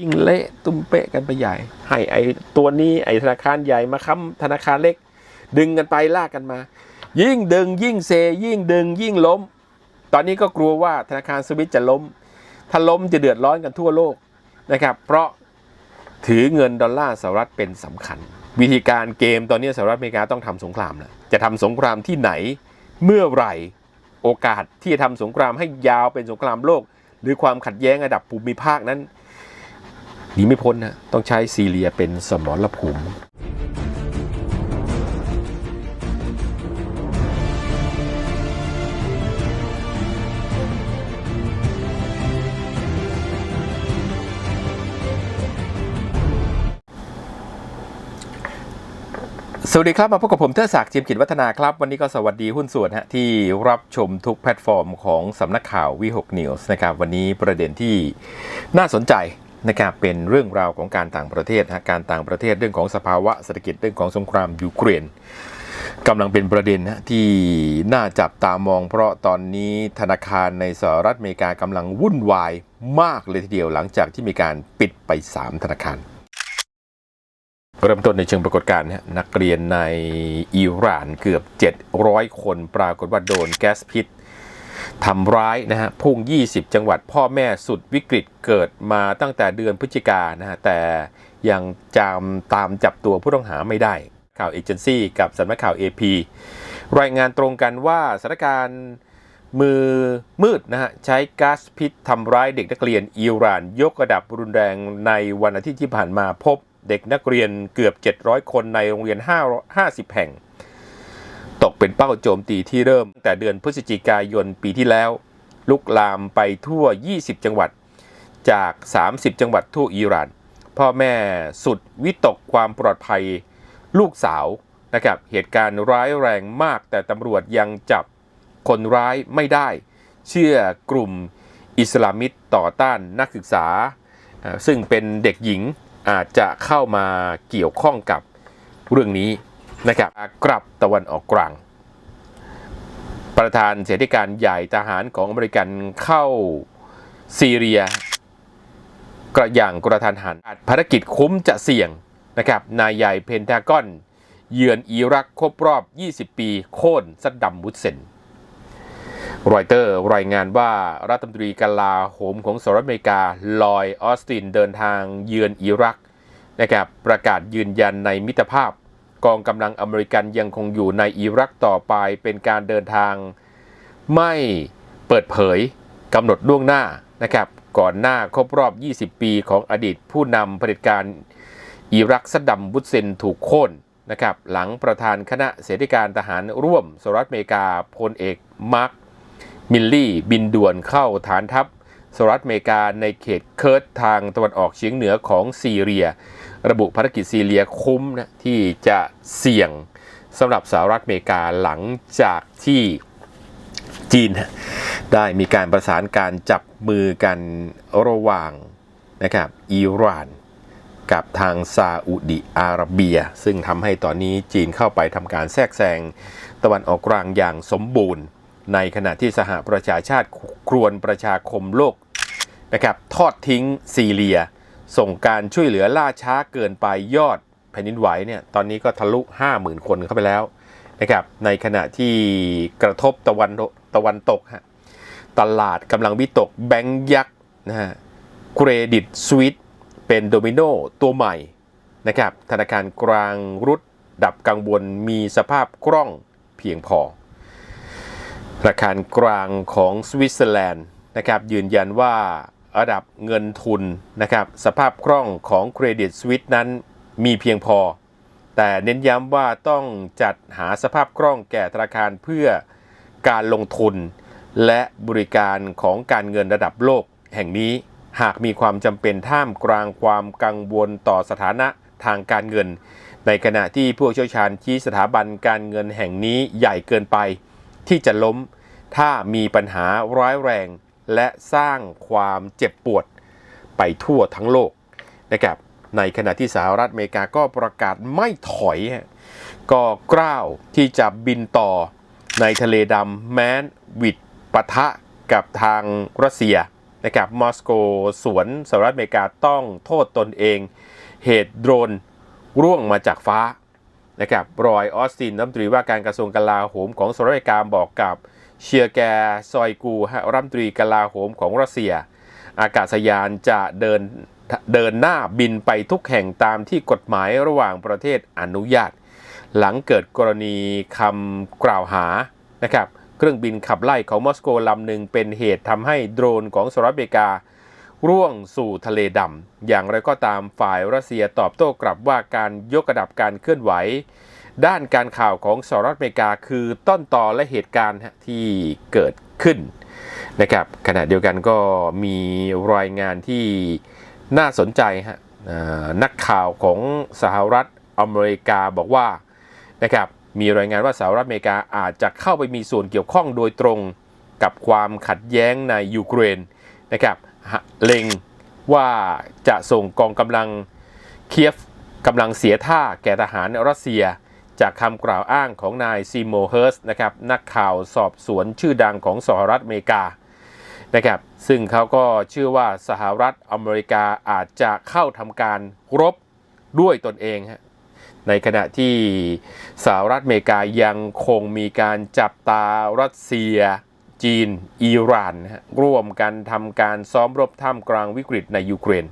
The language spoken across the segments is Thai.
ยิ่งเละตุ้มเปะกันไปใหญ่ ให้ไอ้ตัวนี้ไอ้ธนาคารใหญ่มาค้ำธนาคารเล็ก ดึงกันไปลากกันมา ยิ่งดึงยิ่งเซ ยิ่งดึงยิ่งล้ม ตอนนี้ก็กลัวว่าธนาคารสวิตจะล้ม ถ้าล้มจะเดือดร้อนกันทั่วโลกนะครับ เพราะถือเงินดอลลาร์สหรัฐเป็นสำคัญ วิธีการเกมตอนนี้สหรัฐอเมริกาต้องทำสงครามแล้วจะทำสงครามที่ไหนเมื่อไหร่โอกาสที่จะทำสงครามให้ยาวเป็นสงครามโลก หรือความขัดแย้งระดับภูมิภาคนั้น หนีไม่พ้นนะต้องใช้ซีเรียเป็นสมรภูมิสวัสดีครับ มาพบกับผมเทอศักดิ์จิมกิจวัฒนาครับ วันนี้ก็สวัสดีหุ้นส่วนฮะที่รับชมทุกแพลตฟอร์มของสำนักข่าววิหกนิวส์นะครับ วันนี้ประเด็นที่น่าสนใจ นะครับเป็นเรื่องราวของการต่างประเทศฮะการต่างประเทศเรื่องของสภาวะเศรษฐกิจเรื่องของสงครามยูเครนกำลังเป็นประเด็นนะที่น่าจับตามอง เพราะตอนนี้ธนาคารในสหรัฐอเมริกากำลังวุ่นวายมากเลยทีเดียวหลังจากที่มีการปิดไป 3 ธนาคาร เริ่มต้นในเชิงปรากฏการณ์นะนักเรียนในอิหร่านเกือบ 700 คนปรากฏว่าโดนแก๊สพิษ ทำร้ายนะฮะพุ่ง 20 จังหวัดพ่อแม่สุดวิกฤตเกิดมาตั้งแต่เดือนพฤศจิกานะฮะแต่ยังจำตามจับตัวผู้ต้องหาไม่ได้ข่าวเอเจนซี่กับสำนักข่าว AP รายงานตรงกันว่าสถานการณ์มือมืดนะฮะใช้ก๊าซพิษทำร้ายเด็กนักเรียนอิหร่าน ยกระดับรุนแรงในวันอาทิตย์ที่ผ่านมาพบเด็กนักเรียนเกือบ 700 คนในโรงเรียน 5 50 แห่ง ตกเป็นเป้าโจมตีที่เริ่มตั้งแต่เดือนพฤศจิกายนปีที่แล้ว ลุกลามไปทั่ว 20 จังหวัด จาก 30 จังหวัดทั่วอิหร่าน พ่อแม่สุดวิตกความปลอดภัย ลูกสาวนะครับเหตุการณ์ร้ายแรงมาก แต่ตำรวจยังจับคนร้ายไม่ได้ เชื่อกลุ่มอิสลามิสต่อต้านนักศึกษา ซึ่งเป็นเด็กหญิงอาจจะเข้ามาเกี่ยวข้องกับเรื่องนี้ นะครับกลับตะวันออกกลาง ประธานเสนาธิการใหญ่ทหารของอเมริกันเข้าซีเรีย กระอย่างกระทันหันภารกิจคุ้มจะเสี่ยงนะครับนายใหญ่เพนทากอน เยือนอิรักครบรอบ 20 ปี โค่นซัดดัมมุสเซนรอยเตอร์รายงานว่ารัฐมนตรีกลาโหมของสหรัฐอเมริกา ลอยออสตินเดินทางเยือนอิรักนะครับประกาศยืนยันในมิตรภาพ กองกำลังอเมริกันยังคงอยู่ในอิรักต่อไปเป็นการเดินทางไม่เปิดเผยกำหนดล่วงหน้านะครับก่อนหน้าครบรอบ 20 ปีของอดีตผู้นำเผด็จการอิรักซัดดัมบุสเซนถูกโค่นนะครับหลังประธานคณะเสนาธิการทหารร่วมสหรัฐอเมริกาพลเอกมาร์คมิลลี่ บินด่วนเข้าฐานทัพสหรัฐอเมริกาในเขตเคิร์ตทางตะวันออกเฉียงเหนือของซีเรีย ระบุภารกิจซีเรียคุ้มนะที่จะเสี่ยงสำหรับสหรัฐอเมริกาหลังจากที่จีน ได้มีการประสานการจับมือกันระหว่างนะครับอิหร่านกับทางซาอุดิอาระเบีย ซึ่งทำให้ตอนนี้จีนเข้าไปทำการแทรกแซงตะวันออกกลางอย่างสมบูรณ์ ในขณะที่สหประชาชาติครวนประชาคมโลกนะครับทอดทิ้งซีเรีย ส่งการช่วยเหลือล่าช้าเกินไปยอดแผ่นดินไหวเนี่ยตอนนี้ก็ทะลุ 50,000 คนเข้าไปแล้วนะครับในขณะที่กระทบตะวันตะวันตกฮะตลาดกำลังวิตกแบงก์ยักษ์นะฮะเครดิตสวิตเป็นโดมิโนตัวใหม่นะครับธนาคารกลางรุดดับกังวลมีสภาพคล่องเพียงพอธนาคารกลางของสวิตเซอร์แลนด์นะครับยืนยันว่า ระดับเงินทุนนะครับสภาพคล่องของเครดิตสวิตนั้นมีเพียงพอ แต่เน้นย้ำว่าต้องจัดหาสภาพคล่องแก่ธนาคารเพื่อการลงทุน และบริการของการเงินระดับโลกแห่งนี้หากมีความจำเป็นท่ามกลางความกังวลต่อสถานะทางการเงิน ในขณะที่ผู้เชี่ยวชาญชี้สถาบันการเงินแห่งนี้ใหญ่เกินไป ที่จะล้มถ้ามีปัญหาร้ายแรง และสร้างความเจ็บปวดไปทั่วทั้งโลกนะครับในขณะที่สหรัฐอเมริกาก็ประกาศไม่ถอย ก็กล้าวที่จะบินต่อในทะเลดำแม้นวิดปะทะกับทางรัสเซียนะครับมอสโกสวนสหรัฐอเมริกาต้องโทษตนเอง เหตุโดรนร่วงมาจากฟ้านะครับรอยออสตินรัฐมนตรีว่าการกระทรวงกลาโหมของสหรัฐอเมริกาบอกกับ เชียร์แกซอยกูฮะรัฐมนตรีกลาโหมของรัสเซีย อากาศยานจะเดินเดินหน้าบินไปทุกแห่งตามที่กฎหมายระหว่างประเทศอนุญาต หลังเกิดกรณีคำกล่าวหานะครับเครื่องบินขับไล่ของมอสโกลำหนึ่งเป็นเหตุทำให้โดรนของสหรัฐอเมริกา ร่วงสู่ทะเลดำอย่างไรก็ตามฝ่ายรัสเซียตอบโต้กลับว่าการยกระดับการเคลื่อนไหว ด้านการข่าวของสหรัฐอเมริกาคือต้นต่อและเหตุการณ์ที่เกิดขึ้นนะครับขณะเดียวกันก็มีรายงานที่น่าสนใจฮะนักข่าวของสหรัฐอเมริกาบอกว่านะครับมีรายงานว่าสหรัฐอเมริกาอาจจะเข้าไปมีส่วนเกี่ยวข้องโดยตรงกับความขัดแย้งในยูเครนนะครับเล็งว่าจะส่งกองกำลังเคียฟกำลังเสียท่าแก่ทหารรัสเซีย จากคำกล่าวอ้างของนายซีโมเฮิร์สนะครับนักข่าวสอบสวนชื่อดังของสหรัฐอเมริกานะครับซึ่งเขาก็เชื่อว่าสหรัฐอเมริกาอาจจะเข้าทำการรบด้วยตนเองฮะในขณะที่สหรัฐอเมริกายังคงมีการจับตารัสเซีย จีน อิหร่าน ร่วมกันทำการซ้อมรบท่ามกลางวิกฤตในยูเครน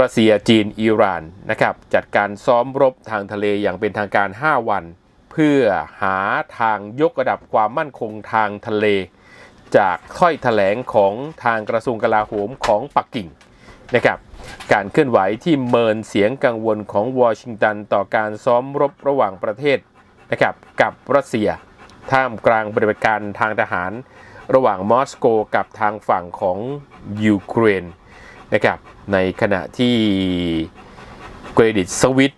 รัสเซียจีนอิหร่านนะครับจัดการซ้อมรบทางทะเลอย่างเป็นทางการ 5 วัน เพื่อหาทางยกระดับความมั่นคงทางทะเล จากถ้อยแถลงของทางกระทรวงกลาโหมของปักกิ่งนะครับการเคลื่อนไหวที่เมินเสียงกังวลของวอชิงตันต่อการซ้อมรบระหว่างประเทศนะครับกับรัสเซีย ท่ามกลางปฏิบัติการทางทหาร ระหว่างมอสโกกับทางฝั่งของยูเครน นะครับ ในขณะที่เครดิตสวิต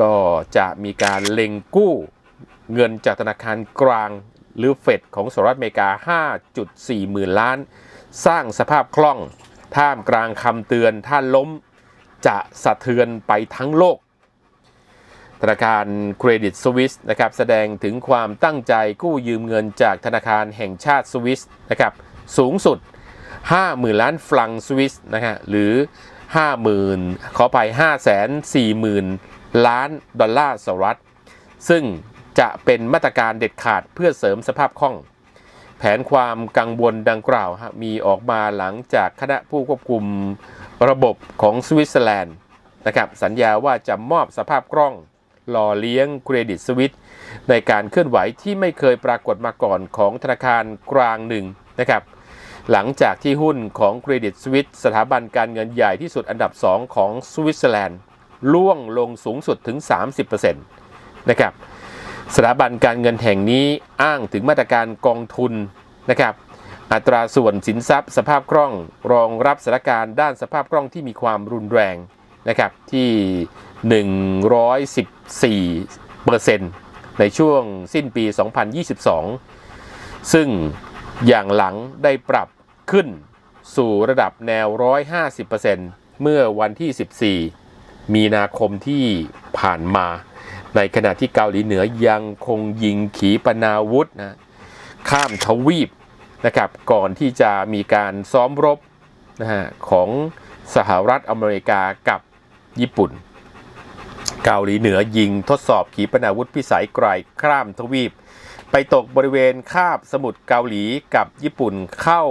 ก็จะมีการเล็งกู้เงินจากธนาคารกลางหรือเฟดของสหรัฐอเมริกา 5.4 หมื่นล้าน สร้างสภาพคล่องท่ามกลางคำเตือนถ้าล้มจะสะเทือนไปทั้งโลก ธนาคารเครดิตสวิสนะครับแสดงถึงความตั้งใจกู้ยืมเงินจากธนาคารแห่งชาติสวิสนะครับสูงสุด 50,000 ล้านฟรังสวิสนะฮะหรือ 50,000 ขอไป540,000 ล้านดอลลาร์สหรัฐ ซึ่งจะเป็นมาตรการเด็ดขาดเพื่อเสริมสภาพคล่อง แผนความกังวลดังกล่าวมีออกมาหลังจากคณะผู้ควบคุมระบบของสวิตเซอร์แลนด์นะครับสัญญาว่าจะมอบสภาพคล่องหล่อเลี้ยงเครดิตสวิตในการเคลื่อนไหวที่ไม่เคยปรากฏมาก่อนของธนาคารกลางหนึ่งนะครับ หลังจากที่หุ้นของเครดิตสวิตสถาบันการเงินใหญ่ที่สุดอันดับ 2 ของสวิตเซอร์แลนด์ล่วงลงสูงสุดถึง 30%นะครับสถาบันการเงินแห่งนี้อ้างถึงมาตรการกองทุนนะครับอัตราส่วนสินทรัพย์ สภาพคล่องรองรับสถานการณ์ด้านสภาพคล่องที่มีความรุนแรงนะครับที่ 114%ในช่วงสิ้นปี 2022 ซึ่งอย่างหลังได้ปรับ ขึ้นสู่ระดับแนว 150%เมื่อวันที่ 14 มีนาคมที่ผ่านมา ในขณะที่เกาหลีเหนือยังคงยิงขีปนาวุธนะข้ามทวีปนะครับก่อนที่จะมีการซ้อมรบนะฮะของสหรัฐอเมริกากับญี่ปุ่น เกาหลีเหนือยิงทดสอบขีปนาวุธพิสัยไกลข้ามทวีป ไปตกบริเวณคาบสมุทรเกาหลีกับญี่ปุ่นเข้า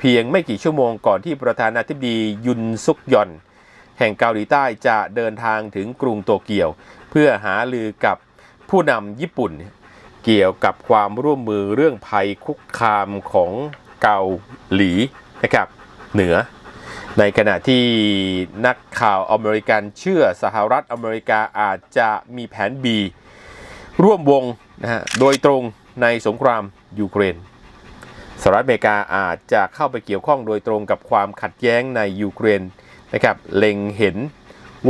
เพียงไม่กี่ชั่วโมงก่อนที่ประธานาธิบดียุนซุกยอน แห่งเกาหลีใต้จะเดินทางถึงกรุงโตเกียว เพื่อหาลือกับผู้นำญี่ปุ่น เกี่ยวกับความร่วมมือเรื่องภัยคุกคามของเกาหลีนะครับเหนือ ในขณะที่นักข่าวอเมริกันเชื่อสหรัฐอเมริกาอาจจะมีแผน B ร่วมวงนะฮะโดยตรงในสงครามยูเครน สหรัฐอเมริกาอาจจะเข้าไปเกี่ยวข้องโดยตรงกับความขัดแย้งในยูเครนนะครับเล็งเห็น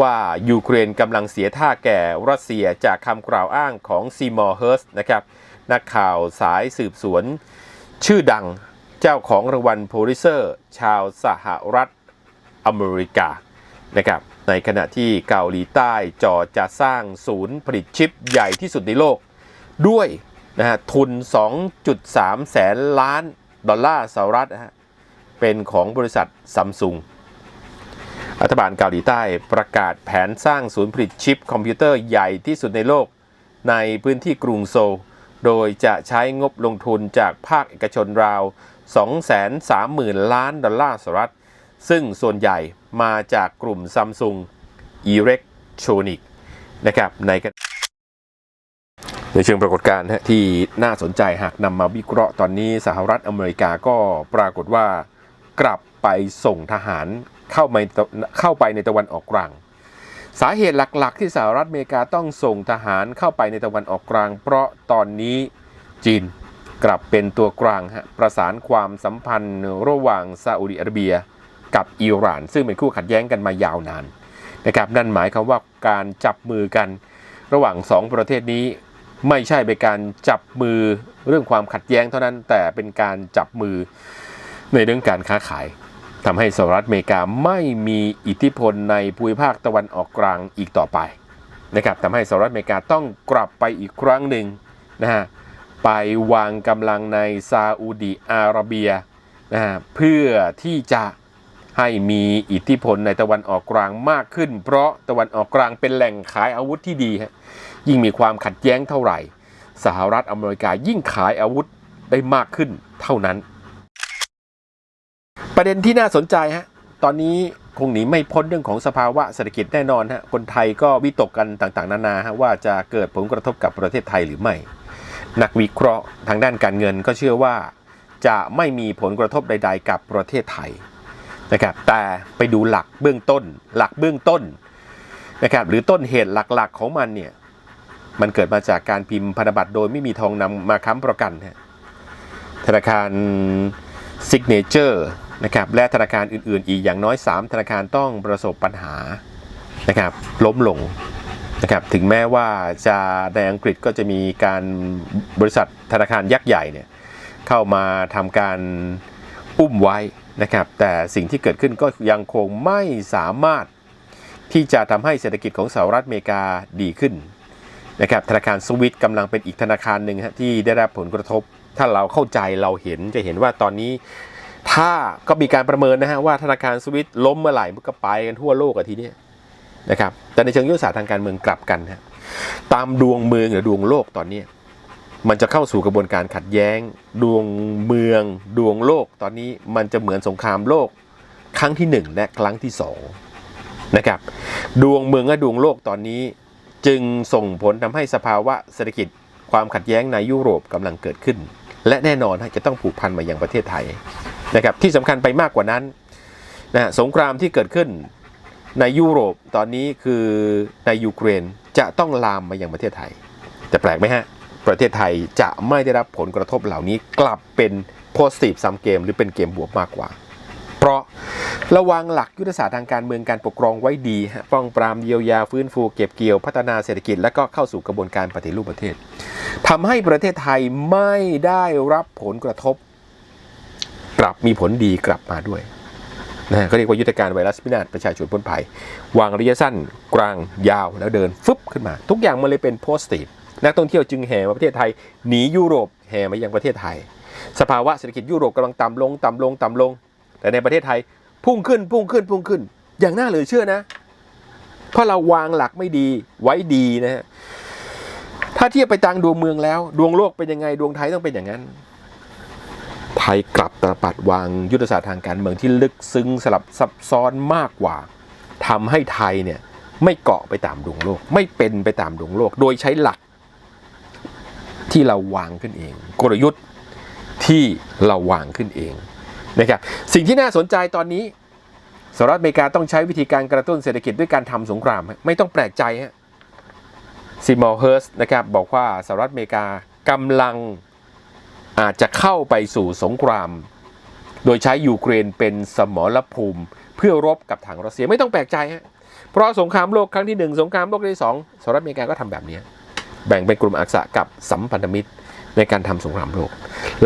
ว่ายูเครนกำลังเสียท่าแก่รัสเซียจากคำกล่าวอ้างของซีมอร์เฮิร์สนะครับนักข่าวสายสืบสวน ชื่อดังเจ้าของรางวัลโพลิเซอร์ ชาวสหรัฐอเมริกานะครับในขณะที่เกาหลีใต้จอจะสร้างศูนย์ผลิตชิปใหญ่ที่สุดในโลก ด้วยนะฮะทุน 2.3 แสนล้าน ดอลลาร์สหรัฐนะฮะเป็นของบริษัทซัมซุงรัฐบาลเกาหลีใต้ประกาศแผนสร้างศูนย์ผลิตชิปคอมพิวเตอร์ใหญ่ที่สุดในโลก ในพื้นที่กรุงโซล โดยจะใช้งบลงทุนจากภาคเอกชนราว 230,000 ล้านดอลลาร์สหรัฐ ซึ่งส่วนใหญ่มาจากกลุ่มซัมซุงอิเล็กทรอนิกส์นะครับใน ในเชิงปรากฏการณ์ที่น่าสนใจหากนำมาวิเคราะห์ตอนนี้สหรัฐอเมริกาก็ปรากฏว่ากลับไปส่งทหารเข้าไปเข้าไปในตะวันออกกลาง สาเหตุหลักๆ ที่สหรัฐอเมริกาต้องส่งทหารเข้าไปในตะวันออกกลาง เพราะตอนนี้จีนกลับเป็นตัวกลางประสานความสัมพันธ์ระหว่างซาอุดิอาระเบีย กับอิหร่าน ซึ่งเป็นคู่ขัดแย้งกันมายาวนานนะครับนั่นหมายความว่าการจับมือกันระหว่างสองประเทศนี้ ไม่ใช่เป็นการจับมือเรื่องความขัดแย้งเท่านั้น แต่เป็นการจับมือในเรื่องการค้าขายทำให้สหรัฐอเมริกาไม่มีอิทธิพลในภูมิภาคตะวันออกกลางอีกต่อไปนะครับทำให้สหรัฐอเมริกาต้องกลับไปอีกครั้งหนึ่งนะฮะไปวางกำลังในซาอุดีอาระเบียนะฮะเพื่อที่จะให้มีอิทธิพลในตะวันออกกลางมากขึ้น เพราะตะวันออกกลางเป็นแหล่งขายอาวุธที่ดีฮะ ยิ่งมีความขัดแย้งเท่าไหร่ สหรัฐอเมริกายิ่งขายอาวุธได้มากขึ้นเท่านั้น ประเด็นที่น่าสนใจฮะตอนนี้คงหนีไม่พ้นเรื่องของสภาวะเศรษฐกิจแน่นอนฮะคนไทยก็วิตกกันต่างๆ นานาฮะว่าจะเกิดผลกระทบกับประเทศไทยหรือไม่ นักวิเคราะห์ทางด้านการเงินก็เชื่อว่าจะไม่มีผลกระทบใด ๆ กับประเทศไทยนะครับแต่ไปดูหลักเบื้องต้น หลักเบื้องต้นนะครับหรือต้นเหตุหลักๆของมันเนี่ย มันเกิดมาจากการพิมพ์พันธบัตรโดยไม่มีทองนำมาค้ำประกัน ธนาคาร Signature นะครับและธนาคารอื่นๆ อีกอย่างน้อย 3 ธนาคารต้องประสบปัญหานะครับล้มลงนะครับถึงแม้ว่าจะในอังกฤษก็จะมีการบริษัทธนาคารยักษ์ใหญ่เนี่ยเข้ามาทำการอุ้มไว้นะครับแต่สิ่งที่เกิดขึ้นก็ยังคงไม่สามารถที่จะทำให้เศรษฐกิจของสหรัฐอเมริกาดีขึ้น นะครับธนาคารสวิตกำลังเป็นอีกธนาคารหนึ่งฮะที่ได้รับผลกระทบ ถ้าเราเข้าใจเราเห็นจะเห็นว่าตอนนี้ ถ้าก็มีการประเมินนะฮะว่าธนาคารสวิตล้มเมื่อไหร่มันก็ไปกันทั่วโลกอะทีนี้นะครับแต่ในเชิงยุทธศาสตร์ทางการเมืองกลับกันฮะตามดวงเมืองหรือดวงโลกตอนนี้มันจะเข้าสู่กระบวนการขัดแย้ง ดวงเมือง ดวงโลก ตอนนี้มันจะเหมือนสงครามโลก ครั้งที่หนึ่งและครั้งที่สองนะครับดวงเมืองและดวงโลกตอนนี้ จึงส่งผลทำให้สภาวะเศรษฐกิจความขัดแย้งในยุโรปกำลังเกิดขึ้น และแน่นอนจะต้องผูกพันมายังประเทศไทยนะครับที่สำคัญไปมากกว่านั้นนะสงครามที่เกิดขึ้นในยุโรปตอนนี้คือในยูเครนจะต้องลามมายังประเทศไทยแต่แปลกไหมฮะ ประเทศไทยจะไม่ได้รับผลกระทบเหล่านี้กลับเป็น positive ซัมเกมหรือเป็นเกมบวกมากกว่า ระวังหลักยุทธศาสตร์ทางการเมืองการปกครองไว้ดีป้องปรามเยียวยาฟื้นฟูเก็บเกี่ยวพัฒนาเศรษฐกิจ และก็เข้าสู่กระบวนการปฏิรูปประเทศทำให้ประเทศไทยไม่ได้รับผลกระทบ กลับมีผลดีกลับมาด้วยนะก็เรียกว่ายุทธการไวรัสพินาศประชาชนพ้นภัย วางระยะสั้นกลางยาวแล้วเดินฟึบขึ้นมา ทุกอย่างมันเลยเป็นโพสติฟนักท่องเที่ยวจึงแห่มาประเทศไทยหนียุโรปแห่มายังประเทศไทย สภาวะเศรษฐกิจยุโรปกำลังต่ำลงต่ำลงต่ำลง แต่ในประเทศไทยพุ่งขึ้นพุ่งขึ้นพุ่งขึ้น อย่างน่าเหลือเชื่อนะ เพราะเราวางหลักไม่ดีไว้ดีนะฮะถ้าเทียบไปตังดวงเมืองแล้ว ดวงโลกเป็นยังไงดวงไทยต้องเป็นอย่างนั้น ไทยกลับตระปัดวางยุทธศาสตร์ทางการเมืองที่ลึกซึ้งสลับซับซ้อนมากกว่าทำให้ไทยเนี่ยไม่เกาะไปตามดวงโลก ไม่เป็นไปตามดวงโลก โดยใช้หลักที่เราวางขึ้นเอง กลยุทธ์ที่เราวางขึ้นเอง นะครับสิ่งที่น่าสนใจตอนนี้สหรัฐอเมริกาต้องใช้วิธีการกระตุ้นเศรษฐกิจด้วยการทำสงคราม ไม่ต้องแปลกใจฮะซิมอลเฮิร์สนะครับบอกว่าสหรัฐอเมริกากำลังอาจจะเข้าไปสู่สงคราม โดยใช้ยูเครนเป็นสมรภูมิ เพื่อรบกับทางรัสเซียไม่ต้องแปลกใจฮะเพราะสงครามโลกครั้งที่หนึ่งสงครามโลกครั้งที่สองสหรัฐอเมริกาก็ทำแบบนี้ แบ่งเป็นกลุ่มอักษะกับสัมพันธมิตรในการทำสงครามโลก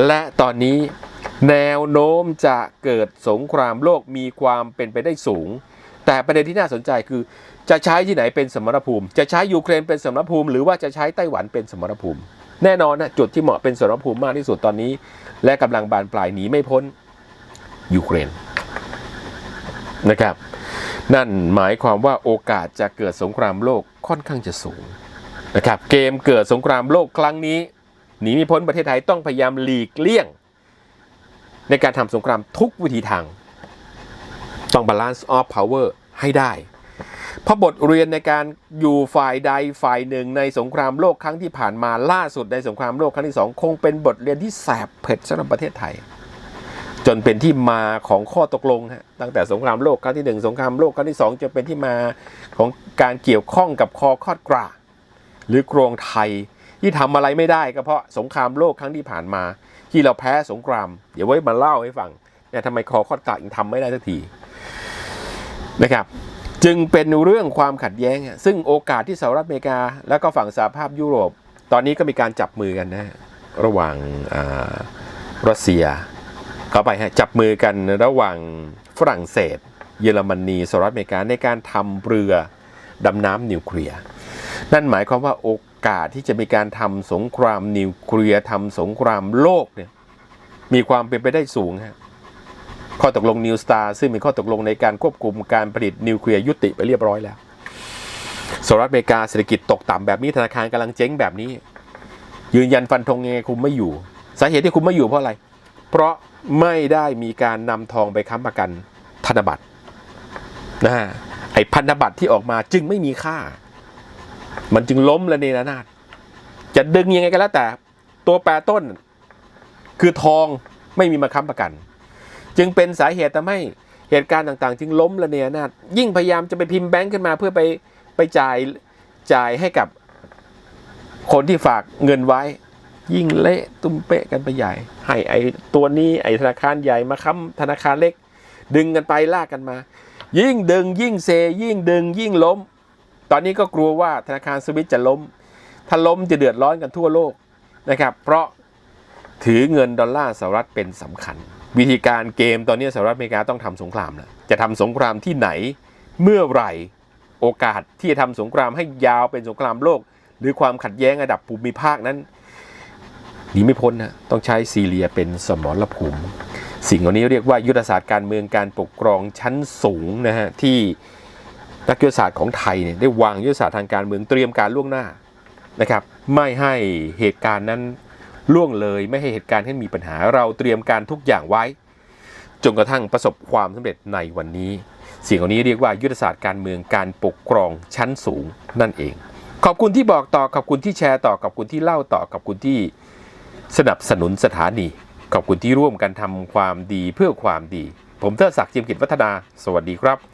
และตอนนี้ แนวโน้มจะเกิดสงครามโลกมีความเป็นไปได้สูง แต่ประเด็นที่น่าสนใจคือ จะใช้ที่ไหนเป็นสมรภูมิ จะใช้ยูเครนเป็นสมรภูมิ หรือว่าจะใช้ไต้หวันเป็นสมรภูมิ แน่นอนนะจุดที่เหมาะเป็นสมรภูมิมากที่สุดตอนนี้ และกำลังบานปลายหนีไม่พ้นยูเครนนะครับ นั่นหมายความว่าโอกาสจะเกิดสงครามโลกค่อนข้างจะสูงนะครับ เกมเกิดสงครามโลกครั้งนี้หนีไม่พ้นประเทศไทยต้องพยายามหลีกเลี่ยง ในการทำสงครามทุกวิธีทาง ต้อง balance of power ให้ได้ พระบทเรียนในการอยู่ฝ่ายใดฝ่ายหนึ่งในสงครามโลกครั้งที่ผ่านมาล่าสุดในสงครามโลกครั้งที่สองคงเป็นบทเรียนที่แสบเผ็ดสำหรับประเทศไทย จนเป็นที่มาของข้อตกลงฮะตั้งแต่สงครามโลกครั้งที่หนึ่งสงครามโลกครั้งที่สองจนเป็นที่มาของการเกี่ยวข้องกับคอคอดกราหรือโครงไทย ที่ทำอะไรไม่ได้ก็เพราะสงครามโลกครั้งที่ผ่านมา ที่เราแพ้สงคราม เดี๋ยวไว้มาเล่าให้ฟังเนี่ยทำไมคอคอดกายังทำไม่ได้สักทีนะครับ จึงเป็นเรื่องความขัดแย้ง ซึ่งโอกาสที่สหรัฐอเมริกา แล้วก็ฝั่งสหภาพยุโรป ตอนนี้ก็มีการจับมือกันนะระหว่างอ่ารัสเซียเข้าไปฮะจับมือกันระหว่างฝรั่งเศส เยอรมนีสหรัฐอเมริกาในการทำเรือดำน้ำนิวเคลียร์นั่นหมายความว่าโอก กาสที่จะมีการทำสงครามนิวเคลียร์ทำสงครามโลกเนี่ยมีความเป็นไปได้สูงฮะข้อตกลงนิวสตาร์ซึ่งเป็นข้อตกลงในการควบคุมการผลิตนิวเคลียร์ยุติไปเรียบร้อยแล้วสหรัฐอเมริกาเศรษฐกิจตกต่ำแบบนี้ธนาคารกำลังเจ๊งแบบนี้ ยืนยันฟันธงยังไงคุมไม่อยู่ สาเหตุที่คุมไม่อยู่เพราะอะไร เพราะไม่ได้มีการนำทองไปค้ำประกันธนบัตรนะฮะไอ้พันธบัตรที่ออกมาจึงไม่มีค่า มันจึงล้มละเนระนาดจะดึงยังไงก็แล้วแต่ ตัวแปรต้น คือทองไม่มีมาค้ำประกัน จึงเป็นสาเหตุทำให้เหตุการณ์ต่างๆ จึงล้มระเนระนาดยิ่งพยายามจะไปพิมพ์แบงก์ขึ้นมาเพื่อไปไปจ่ายจ่ายให้กับคนที่ฝากเงินไว้ ยิ่งเละตุ้มเป๊ะกันไปใหญ่ ให้ไอ้ตัวนี้ไอ้ธนาคารใหญ่มาค้ำธนาคารเล็ก ดึงกันไปลากกันมา ยิ่งดึงยิ่งเซยิ่งดึงยิ่งล้ม ตอนนี้ก็กลัวว่าธนาคารสวิตจะล้ม ถ้าล้มจะเดือดร้อนกันทั่วโลกนะครับ เพราะถือเงินดอลลาร์สหรัฐเป็นสำคัญ วิธีการเกมตอนนี้สหรัฐอเมริกาต้องทำสงครามแล้วจะทำสงครามที่ไหนเมื่อไหร่โอกาสที่จะทำสงครามให้ยาวเป็นสงครามโลก หรือความขัดแย้งระดับภูมิภาคนั้นหนีไม่พ้นนะต้องใช้ซีเรียเป็นสมรภูมิ สิ่งเหล่านี้เรียกว่ายุทธศาสตร์การเมืองการปกครองชั้นสูงนะฮะที่ นักยุทธศาสตร์ของไทยเนี่ยได้วางยุทธศาสตร์ทางการเมืองเตรียมการล่วงหน้านะครับ ไม่ให้เหตุการณ์นั้นล่วงเลย ไม่ให้เหตุการณ์ที่มีปัญหาเราเตรียมการทุกอย่างไว้จนกระทั่งประสบความสำเร็จในวันนี้ สิ่งเหล่านี้เรียกว่ายุทธศาสตร์การเมืองการปกครองชั้นสูงนั่นเอง ขอบคุณที่บอกต่อขอบคุณที่แชร์ต่อขอบคุณที่เล่าต่อขอบคุณที่สนับสนุนสถานี ขอบคุณที่ร่วมกันทำความดีเพื่อความดี ผมเทิดศักดิ์เจียมกิจวัฒนา สวัสดีครับ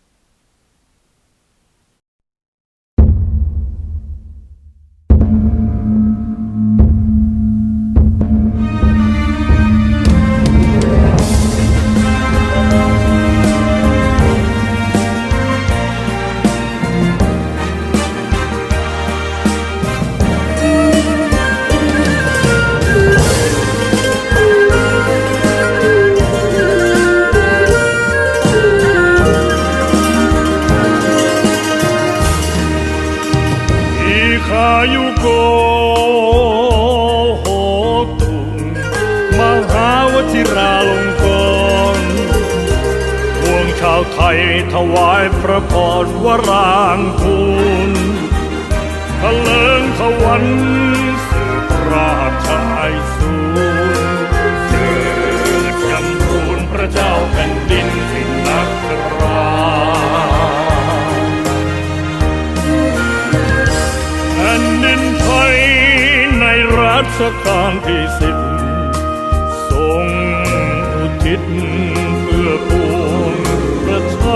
ถวายพระพรวรางคูลพะเลิงทวันสืบราชไอสูรเกิดจำรูนพระเจ้าแผ่นดินสินักราแผ่นดินไทยในรัชกาลที่สิบทรงอุทิศเพื่อปวงประชา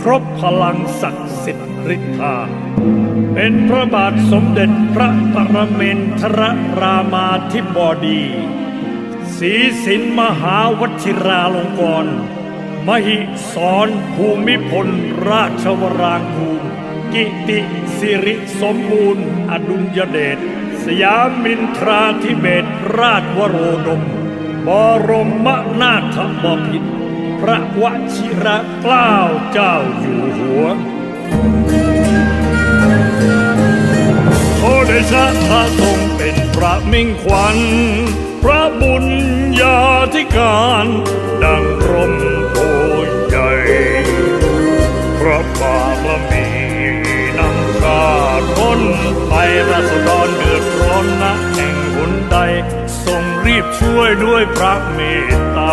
ครบพลังศักดิ์สิทธิ์ฤทธา เป็นพระบาทสมเด็จพระปรเมนทรรามาธิบดีศรีสินมหาวชิราลงกรณ์มหิสรภูมิพลราชวรางคูกิติสิริสมบูรณ์ อดุลยเดชสยามินทราธิเบศรราชวโรดม บรมนาถบพิตร พระวชิระเกล้าเจ้าอยู่หัวโอเดชะพระทรงเป็นพระมิ่งขวัญ พระบุญญาธิการ ดังร่มโพใหญ่ พระบารมีนำข้าร้นไปราษฎรเดือดร้อนนะแห่งหนใด ทรงรีบช่วยด้วยพระเมตตา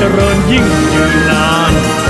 เจริญยิ่งยืนนาน